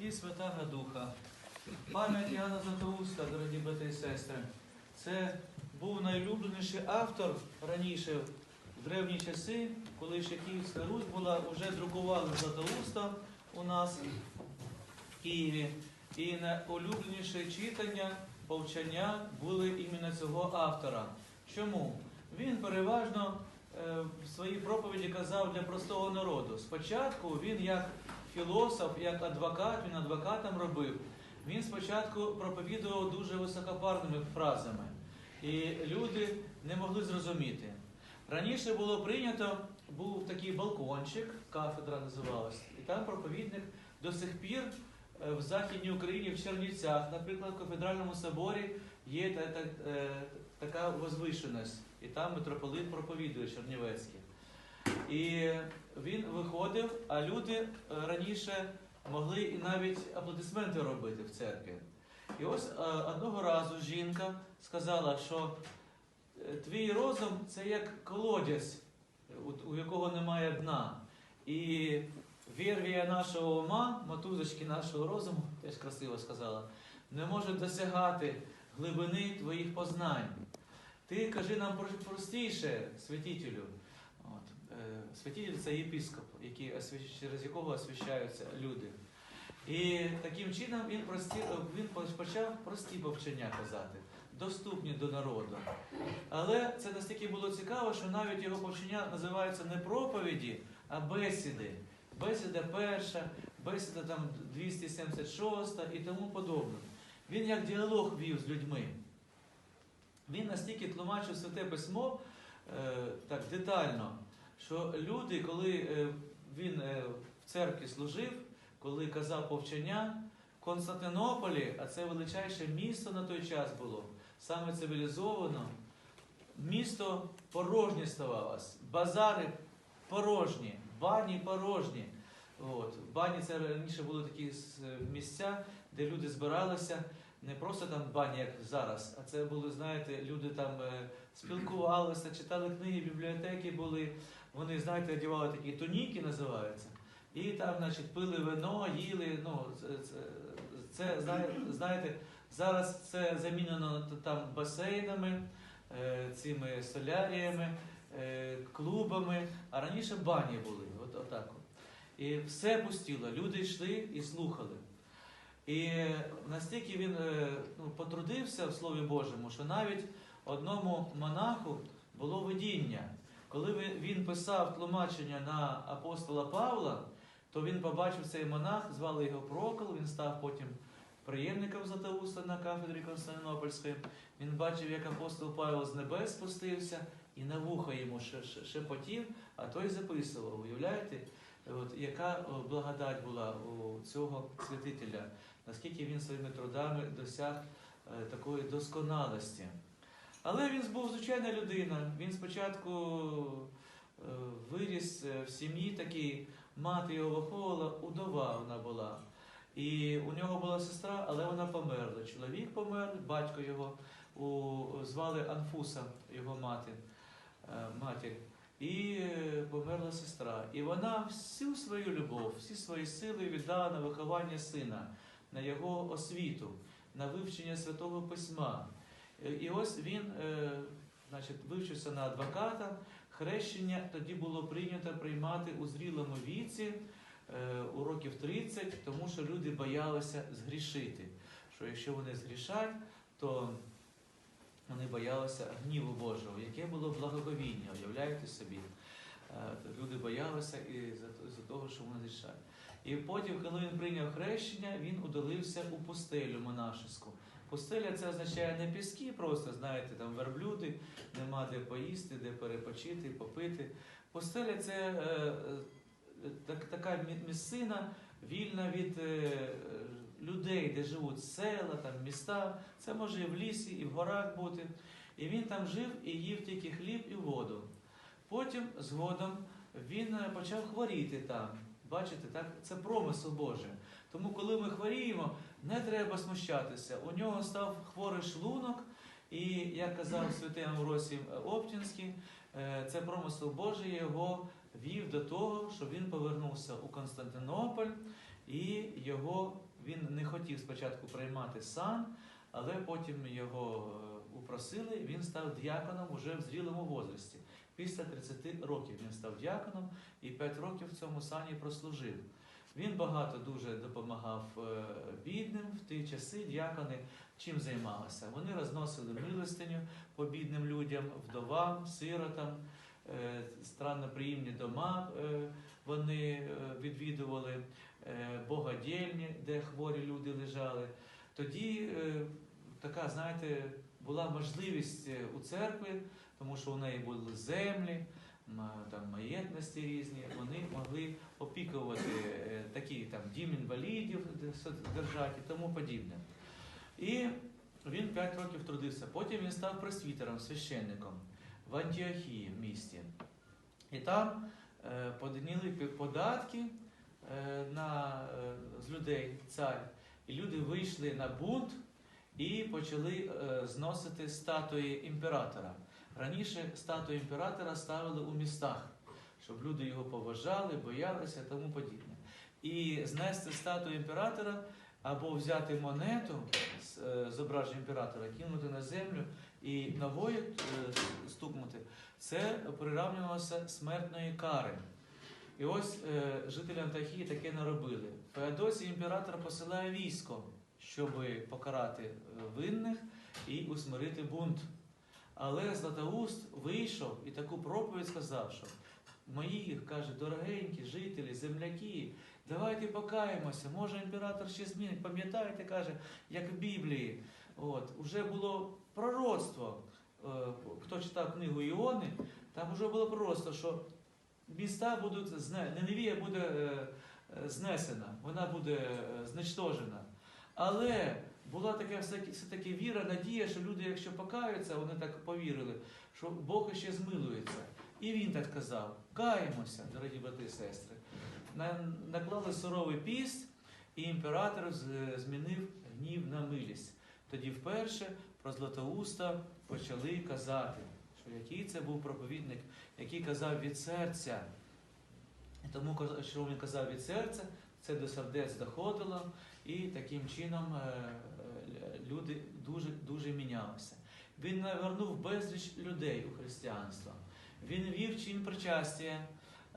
І Святого Духа. Пам'ять Іоанна Златоуста, дорогі брати і сестри, це був найлюбленіший автор раніше, в древні часи, коли ще Київська Русь була, вже друкували Златоуста у нас в Києві. І найулюбленіше читання, повчання були іменно цього автора. Чому? Він переважно е, в своїй проповіді казав для простого народу. Спочатку він як філософ, як адвокат, він адвокатом робив. Він спочатку проповідував дуже високопарними фразами, і люди не могли зрозуміти. Раніше було прийнято, був такий балкончик, кафедра називалась, і там проповідник до сих пір е, в Західній Україні, в Чернівцях, наприклад, в кафедральному соборі є та, та, е, така возвишеність, і там митрополит проповідує Чернівецький. І він виходив, а люди е, раніше могли і навіть аплодисменти робити в церкві. І ось е, одного разу жінка сказала, що е, твій розум це як колодязь, у, якого немає дна. І вірвія нашого ума, матузочки нашого розуму, теж красиво сказала, не може досягати глибини твоїх познань. Ти кажи нам простіше, святителю. Е, святитель це єпископ, який, через якого освящаються люди. І таким чином він, прості, він почав прості повчення казати, доступні до народу. Але це настільки було цікаво, що навіть його повчення називаються не проповіді, а бесіди. Бесіда перша, бесіда там 276 і тому подобне. Він як діалог вів з людьми. Він настільки тлумачив святе письмо е, так детально, що люди, коли е, він е, в церкві служив, коли казав повчання, в Константинополі, а це величайше місто на той час було, саме цивілізовано, місто порожнє ставалось, базари порожні, бані порожні. От. Бані це раніше були такі місця, де люди збиралися, не просто там бані, як зараз, а це були, знаєте, люди там е, спілкувалися, читали книги, бібліотеки були. Вони, знаєте, одягали такі туніки, називаються. І там, значить, пили вино, їли. Ну, це, це знаєте, зараз це замінено там басейнами, е, цими соляріями, е, клубами, а раніше бані були. От, отак. І все пустіло. Люди йшли і слухали. І настільки він е, ну, потрудився в Слові Божому, що навіть одному монаху було видіння. Коли він писав тлумачення на апостола Павла, то він побачив цей монах, звали його Прокол, він став потім приємником Златоуста на кафедрі Константинопольської. Він бачив, як апостол Павло з небес спустився і на вухо йому ше- ше- шепотів, а той записував. Уявляєте, от, яка благодать була у цього святителя, наскільки він своїми трудами досяг е, такої досконалості. Але він був звичайна людина. Він спочатку е, виріс е, в сім'ї такій, мати його виховувала, удова вона була. І у нього була сестра, але вона померла. Чоловік помер, батько його у, звали Анфуса, його мати, матір. І померла сестра. І вона всю свою любов, всі свої сили віддала на виховання сина, на його освіту, на вивчення святого письма. Е, І ось він е, значить, вивчився на адвоката. Хрещення тоді було прийнято приймати у зрілому віці е, у років 30, тому що люди боялися згрішити. Що якщо вони згрішать, то вони боялися гніву Божого, яке було благоговіння, уявляєте собі. Е, Люди боялися і за, того, що вони зрішають. І потім, коли він прийняв хрещення, він удалився у пустелю монашеську. Пустеля це означає не піски, просто знаєте, там верблюди, нема де поїсти, де перепочити, попити. Пустеля це е, е, так, така місцина, вільна від людей, де живуть села, там, міста. Це може і в лісі, і в горах бути. І він там жив і їв тільки хліб і воду. Потім, згодом, він е, почав хворіти там. Бачите, так? це промисел Божий. Тому, коли ми хворіємо, не треба смущатися. У нього став хворий шлунок, і, як казав святий Амвросій Оптінський, е, це промисел Божий його вів до того, щоб він повернувся у Константинополь і його він не хотів спочатку приймати сан, але потім його е, упросили, він став діаконом уже в зрілому возрасті. Після 30 років він став діаконом і 5 років в цьому сані прослужив. Він багато дуже допомагав е, бідним в ті часи. Діакони чим займалися? Вони розносили милостиню по бідним людям, вдовам, сиротам, е, странноприємні дома е, вони відвідували, богодільні, де хворі люди лежали. Тоді така, знаєте, була можливість у церкві, тому що у неї були землі, там маєтності різні, вони могли опікувати е, такі там дім інвалідів де держати тому подібне. І він 5 років трудився. Потім він став пресвітером, священником в Антіохії в місті. І там е, подняли податки е, на, е, з людей цар. І люди вийшли на бунт і почали е, зносити статуї імператора. Раніше статую імператора ставили у містах, щоб люди його поважали, боялися і тому подібне. І знести статую імператора або взяти монету з е, зображенням імператора, кинути на землю і ногою е, стукнути, це приравнювалося смертної кари. І ось е, жителі Антахії таке наробили. Феодосій імператор посилає військо, щоб покарати винних і усмирити бунт. Але Златоуст вийшов і таку проповідь сказав, що мої, каже, дорогенькі жителі, земляки, давайте покаємося, може імператор ще змінить. Пам'ятаєте, каже, як в Біблії, от, уже було пророцтво. Е, Хто читав книгу Іони, там вже було пророцтво, що міста будуть зне... Ниневія буде е, е, знесена, вона буде зничтожена. Але була така все- все-таки віра, надія, що люди, якщо покаються, вони так повірили, що Бог ще змилується. І він так сказав: каємося, дорогі брати і сестри. Наклали суровий піст, і імператор змінив гнів на милість. Тоді вперше про Златоуста почали казати, що який це був проповідник, який казав від серця. І тому, що він казав від серця, це до сердець доходило, і таким чином е, люди дуже, дуже мінялися. Він навернув безліч людей у християнство. Він вів чин причастя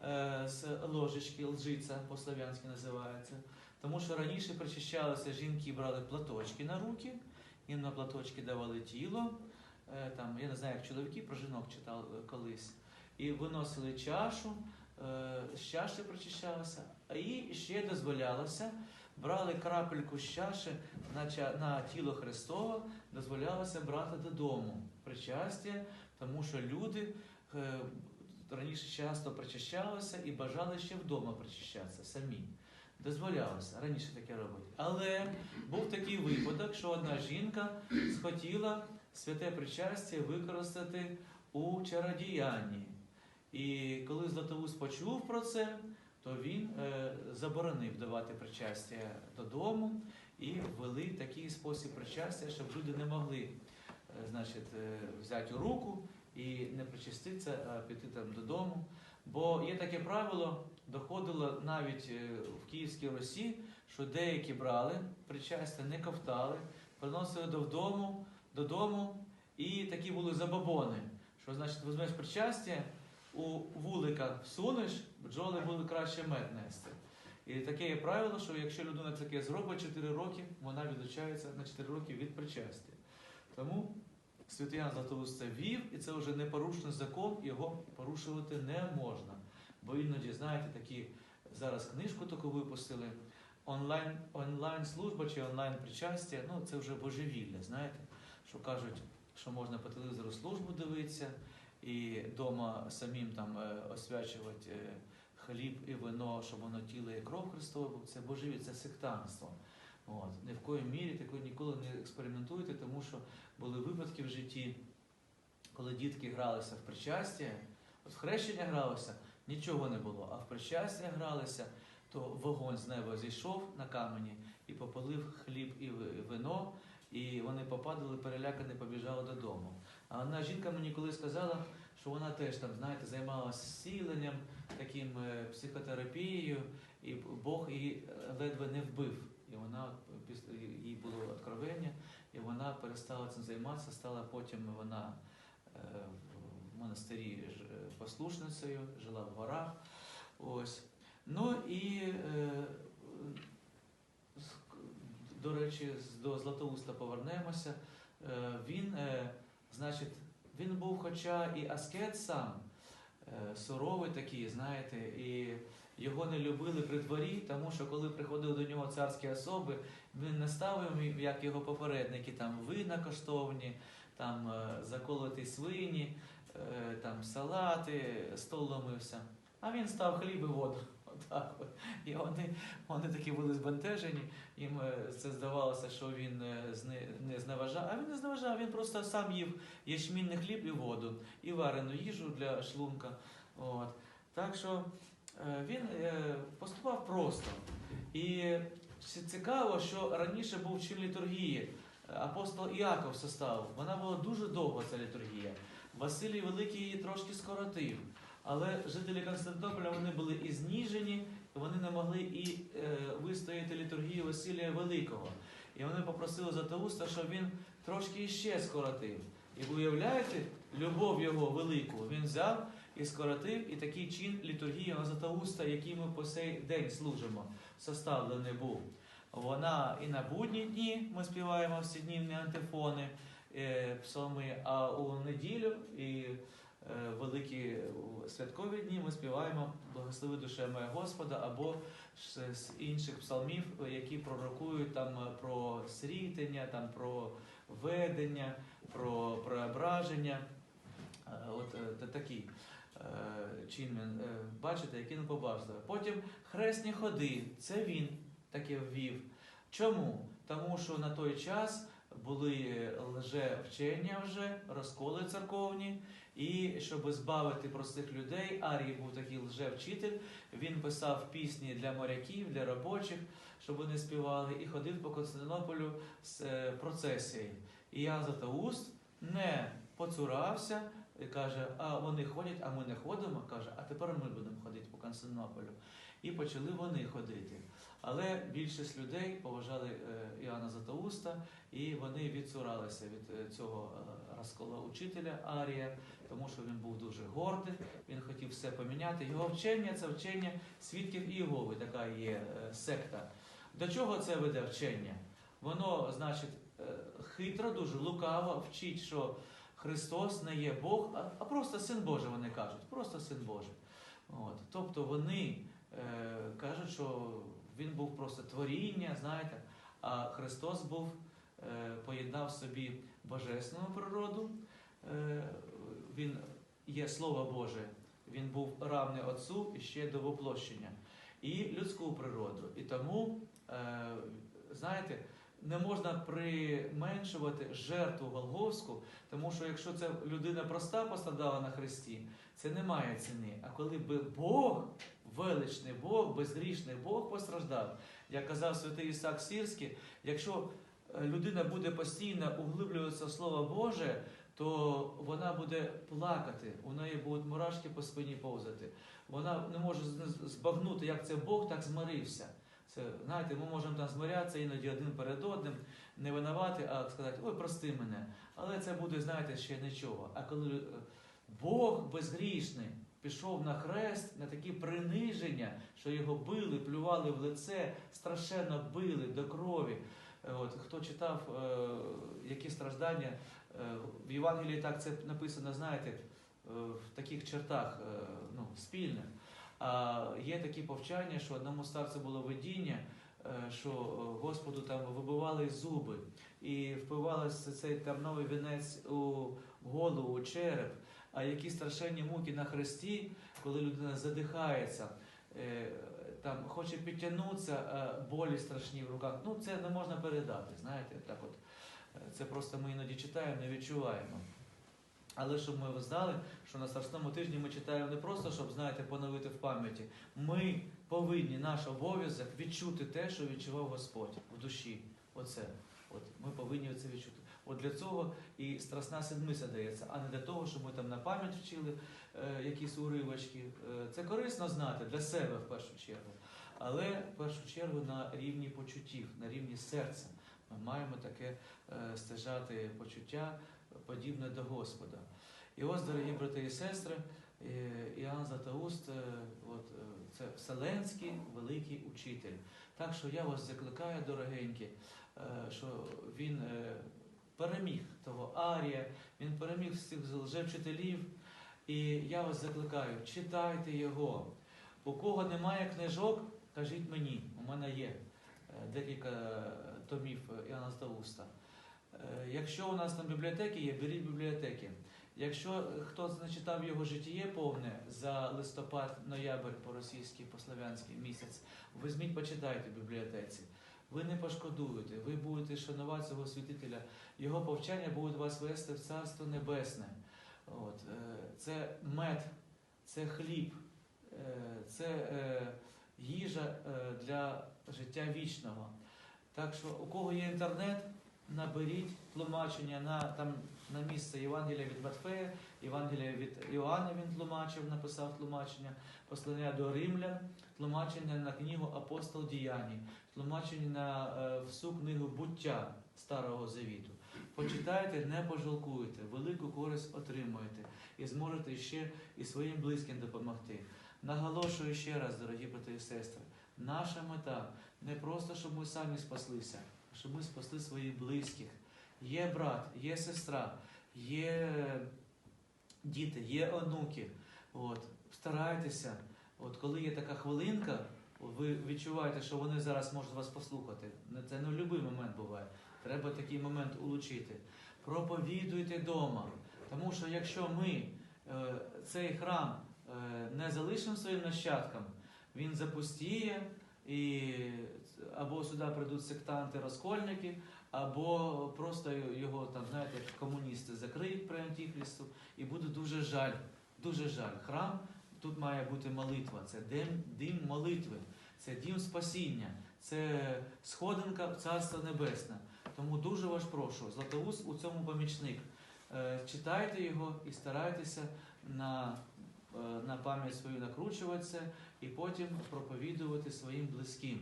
е, з ложечки, лжиця по-слов'янськи називається. Тому що раніше причащалися жінки, брали платочки на руки, їм на платочки давали тіло. Е, Там, я не знаю, як чоловіки про жінок читали е, колись. І виносили чашу, е, з чаші причащалися, а і ще дозволялося, брали крапельку з чаші на, тіло Христове, дозволялося брати додому причастя, тому що люди е, раніше часто причащалися і бажали ще вдома причащатися самі. Дозволялося раніше таке робити. Але був такий випадок, що одна жінка схотіла святе причастя використати у чародіянні. І коли Златоуст почув про це, то він е, заборонив давати причастя додому і ввели такий спосіб причастя, щоб люди не могли е, значить, е, взяти руку і не причаститися, а піти там додому. Бо є таке правило, доходило навіть в Київській Русі, що деякі брали причастя, не ковтали, приносили додому, додому, і такі були забобони, що значить візьмеш причастя, у вулика всунеш, бджоли будуть краще мед нести. І таке є правило, що якщо людина таке зробить 4 роки, вона відлучається на 4 роки від причастя. Тому Святий Ян Златоуст це вів, і це вже непорушний закон, його порушувати не можна. Бо іноді, знаєте, такі зараз книжку таку випустили, онлайн, онлайн служба чи онлайн причастя, ну це вже божевілля, знаєте, що кажуть, що можна по телевізору службу дивитися і вдома самим там е, освячувати е, хліб і вино, щоб воно тіло і кров Христова, це божевілля, це сектанство. От. Ні в коїй мірі такої ніколи не експериментуйте, тому що були випадки в житті, коли дітки гралися в причастя, от в хрещення гралося, нічого не було, а в причастя гралися, то вогонь з неба зійшов на камені і попалив хліб і ви- вино, і вони попадали, перелякані, побіжали додому. А одна жінка мені коли сказала, що вона теж там, знаєте, займалася зціленням, таким е, психотерапією, і Бог її е, ледве не вбив. І вона після їй було откровення, і вона перестала цим займатися, стала потім вона е, в монастирі послушницею, жила в горах. Ось. Ну і до речі, до Златоуста повернемося. Він, значить, він був, хоча і аскет сам, е, суровий такий, знаєте, і його не любили при дворі, тому що коли приходили до нього царські особи, він не ставив, як його попередники, там вина коштовні, там е, заколоті свині, е, там салати, стол ломився. А він став хліб і воду. От. І вони, вони такі були збентежені. Їм е, це здавалося, що він е, не зневажав. А він не зневажав, він просто сам їв ячмінний хліб і воду, і варену їжу для шлунка. От. Так що е, він поступав просто. І цікаво, що раніше був чин літургії. Апостол Іаков составив. Вона була дуже довга, ця літургія. Василій Великий її трошки скоротив. Але жителі Константинополя вони були і зніжені, вони не могли і е, вистояти літургію Василія Великого. І вони попросили Златоуста, щоб він трошки іще скоротив. І ви уявляєте, любов його велику він взяв і скоротив, і такий чин літургії Златоуста, який ми по сей день служимо, составлений був. Вона і на будні дні ми співаємо всі днівні антифони, е, псалми, а у неділю і великі святкові дні ми співаємо Благослови душе моя Господа або з інших псалмів, які пророкують там е, про срітення, там про ведення, про преображення. Е, От е, такі е, чин він, е, бачите, які не побачили. Потім хресні ходи, це він таке ввів. Чому? Тому що на той час були лжевчення вже, розколи церковні, і щоб збавити простих людей, Арій був такий лжевчитель, він писав пісні для моряків, для робочих, щоб вони співали, і ходив по Константинополю з е, процесією. І Ян Златоуст не поцурався, і каже, а вони ходять, а ми не ходимо. каже, а тепер ми будемо ходити по Константинополю. І почали вони ходити. Але більшість людей поважали е, Іоанна Златоуста, і вони відцуралися від е, цього е, розкола учителя Арія, тому що він був дуже гордий, він хотів все поміняти. Його вчення це вчення свідків Ієгови, така є секта. До чого це веде вчення? Воно, значить, хитро, дуже лукаво вчить, що Христос не є Бог, а, просто син Божий, вони кажуть, просто син Божий. От. Тобто вони е, кажуть, що він був просто творіння, знаєте, а Христос був, е, поєднав собі божественну природу, е, він є Слово Боже, він був равний Отцу і ще до воплощення, і людську природу. І тому, е, знаєте, не можна применшувати жертву Голговську, тому що якщо це людина проста пострадала на хресті, це не має ціни. А коли би Бог, величний Бог, безгрішний Бог постраждав, як казав святий Ісак Сірський, якщо е, людина буде постійно углиблюватися в Слово Боже, то вона буде плакати, у неї будуть мурашки по спині повзати. Вона не може збагнути, як це Бог так змирився. Це, знаєте, ми можемо там змирятися іноді один перед одним, не винувати, а сказати, ой, прости мене. Але це буде, знаєте, ще нічого. А коли е, Бог безгрішний пішов на хрест, на такі приниження, що його били, плювали в лице, страшенно били до крові. Е, От, хто читав, е, які страждання, е, в Євангелії так це написано, знаєте, е, в таких чертах е, ну, спільних. А є такі повчання, що одному старцю було видіння, е, що е, Господу там вибивали зуби і впивалося цей терновий вінець у голову, у череп. А які страшенні муки на хресті, коли людина задихається, е, там хоче підтягнутися, болі страшні в руках. Ну це не можна передати. Знаєте, так от це просто ми іноді читаємо, не відчуваємо. Але щоб ми знали, що на страшному тижні ми читаємо не просто, щоб знаєте, поновити в пам'яті. Ми повинні наш обов'язок відчути те, що відчував Господь в душі. Оце. От ми повинні це відчути. От для цього і страсна седмиця дається, а не для того, щоб ми там на пам'ять вчили е, якісь уривочки. Е, це корисно знати для себе в першу чергу, але в першу чергу на рівні почуттів, на рівні серця. Ми маємо таке е, стежати почуття подібне до Господа. І ось, дорогі брати і сестри, е, Іоанн Златоуст, е, от, е, це вселенський великий учитель. Так що я вас закликаю, дорогенькі, що він переміг того Арія, він переміг всіх лжевчителів. І я вас закликаю, читайте його. У кого немає книжок, кажіть мені, у мене є декілька томів Іоанна Златоуста. Е, Якщо у нас на бібліотеки є, беріть бібліотеки. Якщо хтось не читав його житіє повне за листопад, ноябрь по-російськи, по-славянськи місяць, візьміть, почитайте в бібліотеці. Ви не пошкодуєте, ви будете шанувати цього святителя, його повчання будуть вас вести в Царство Небесне. От, е, це мед, це хліб, е, це їжа для життя вічного. Так що, у кого є інтернет, наберіть тлумачення на, там, на місце Євангелія від Матфея, Євангелія від Іоанна він тлумачив, написав тлумачення, послання до римлян, тлумачення на книгу Апостол Діянь, тлумачення на е, всю книгу буття Старого Завіту. Почитайте, не пожалкуєте, велику користь отримуєте і зможете ще і своїм близьким допомогти. Наголошую ще раз, дорогі брати і сестри, наша мета не просто, щоб ми самі спаслися, щоб ми спасли своїх близьких. Є брат, є сестра, є діти, є онуки. От, старайтеся, от коли є така хвилинка, ви відчуваєте, що вони зараз можуть вас послухати. Це не в будь-який момент буває. Треба такий момент улучити. Проповідуйте вдома. Тому що якщо ми е, цей храм е, не залишимо своїм нащадкам, він запустіє, і або сюди прийдуть сектанти, розкольники, або просто його там, знаєте, комуністи закриють при антихристу, і буде дуже жаль. Дуже жаль. Храм тут має бути молитва. Це дим, дим молитви, це дім спасіння, це сходинка в Царство Небесне. Тому дуже вас прошу, Златоуст у цьому помічник. Е, Читайте його і старайтеся на, е, на пам'ять свою накручуватися і потім проповідувати своїм близьким.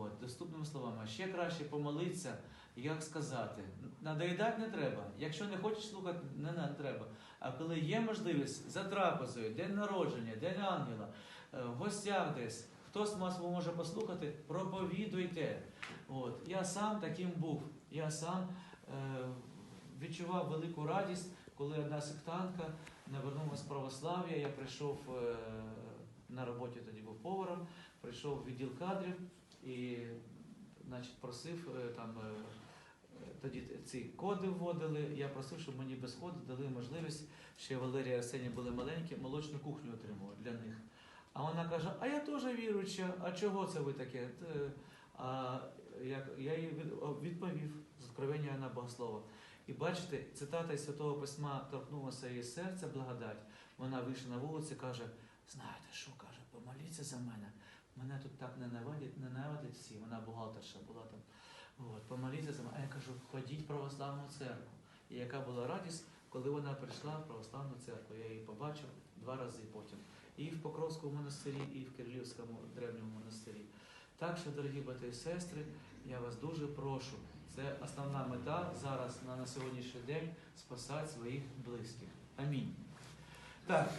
От, доступними словами. Ще краще помолитися, як сказати. Надоїдати не треба. Якщо не хочеш слухати, не, не треба. А коли є можливість за трапезою, день народження, день ангела, е, в гостях десь, хтось вас може послухати, проповідуйте. От. Я сам таким був. Я сам е, відчував велику радість, коли одна сектантка навернулася з православ'я. Я прийшов е, на роботі, тоді був поваром, прийшов в відділ кадрів і значить, просив е, там. е, тоді ці коди вводили. Я просив, щоб мені без коду дали можливість, ще Валерія і були маленькі, молочну кухню отримувати для них. А вона каже: А я теж віруюча, а чого це ви таке? А як я їй відповів з откровення Іоанна Богослова. І бачите, цитата із Святого Письма торкнулася її серця, благодать. Вона вийшла на вулицю каже: знаєте що, каже, помоліться за мене. Мене тут так ненавидять, ненавидять всі. Вона бухгалтерша була там. От, помоліться за мене. А я кажу, ходіть в православну церкву. І яка була радість, коли вона прийшла в православну церкву. Я її побачив два рази потім. І в Покровському монастирі, і в Кирилівському древньому монастирі. Так що, дорогі брати і сестри, я вас дуже прошу. Це основна мета зараз на, на сьогоднішній день спасати своїх близьких. Амінь. Так,